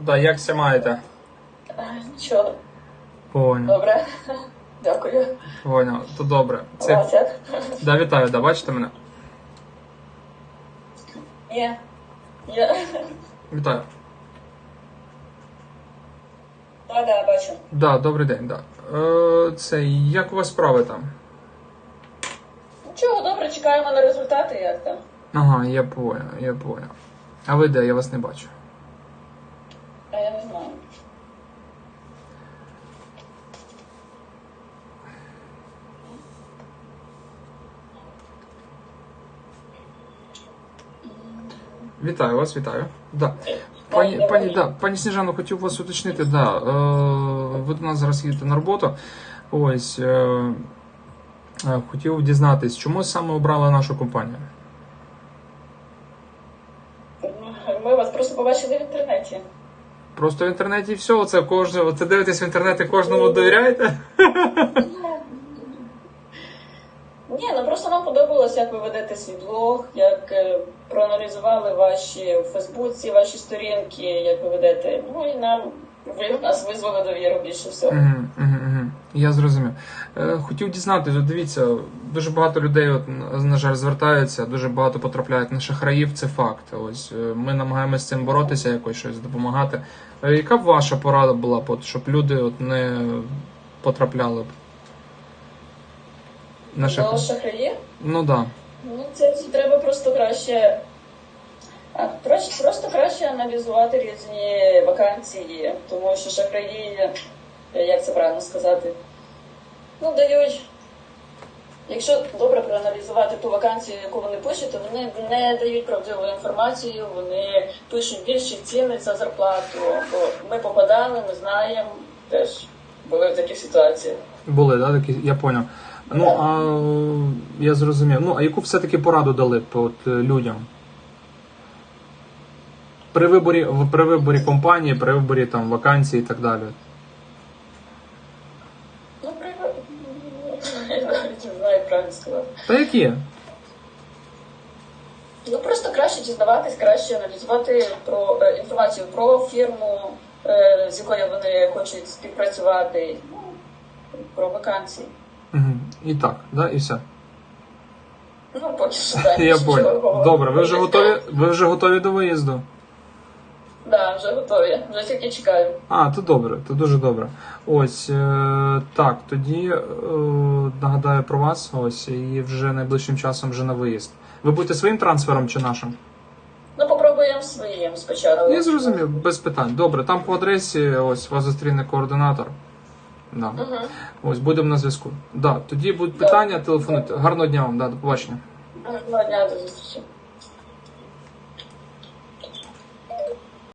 Да, як ся маєте? Нічого, Поняв, добре. Дякую. поняв, то добре. Це... вас як? Да, вітаю, да, бачите мене? Ні. Я... Вітаю. Да, да, бачу. Да, добрий день, да. Е, це, як у вас справи там? Нічого, добре, чекаємо на результати, як там. Ага, я поняв, я поняв. А ви де? Я вас не бачу. А я не знаю. Вітаю вас, вітаю. Да. Пані, пані, да, пані Сніжано, хотів вас уточнити, да, е, ви до нас зараз їдете на роботу. Ось, е, е, хотів дізнатись, чому саме обрали нашу компанію? Ми вас просто побачили в інтернеті. Просто в інтернеті все, оце кожне, це дивитесь в інтернеті, кожному довіряєте? Ні, ну просто нам подобалось, як ви ведете свій блог, як е, проаналізували ваші в Фейсбуці, ваші сторінки, як ви ведете. Ну і нам ви нас визвали довіру більше всього. Угу, угу, угу. Я зрозумів. Е, хотів дізнатися, дивіться, дуже багато людей, от, на- жаль, звертаються, дуже багато потрапляють на шахраїв, це факт. Ось е, ми намагаємося з цим боротися, якось щось допомагати. Е, яка б ваша порада була, щоб люди от, не потрапляли б на До шахраїв? шахраїв? Ну так. Да. Ну, це треба просто краще. А, просто, просто краще аналізувати різні вакансії, тому що шахраї, як це правильно сказати, ну дають. Якщо добре проаналізувати ту вакансію, яку вони пишуть, то вони не дають правдиву інформацію, вони пишуть більші ціни за зарплату. Бо ми попадали, ми знаємо, теж були в таких ситуаціях. Були, да, такі, я поняв. Ну, а е, я зрозумів. Ну, а яку все-таки пораду дали б от, е, людям? При виборі, при виборі компанії, при виборі там вакансій і так далі. Ну, при... я навіть не знаю, правильно сказати. Та які? Ну просто краще дізнаватись, краще аналізувати про е, інформацію про фірму, е, з якою вони хочуть співпрацювати, ну, про вакансії. Угу. І так, да, і все. Ну, поки що так. Я понял. Добре, ви вже готові? Ви вже готові до виїзду? Да, вже готові. Вже тільки чекаю. А, то добре, то дуже добре. Ось е, так, тоді е, нагадаю про вас. Ось і вже найближчим часом вже на виїзд. Ви будете своїм трансфером чи нашим? Ну, попробуємо своїм спочатку. Я зрозумів, без питань. Добре, там по адресі ось вас зустріне координатор. Да. Угу. Ось будемо на зв'язку. Да, тоді будуть питання, телефонуйте. Гарного дня вам, да, до побачення. Гарного дня до зустрічі.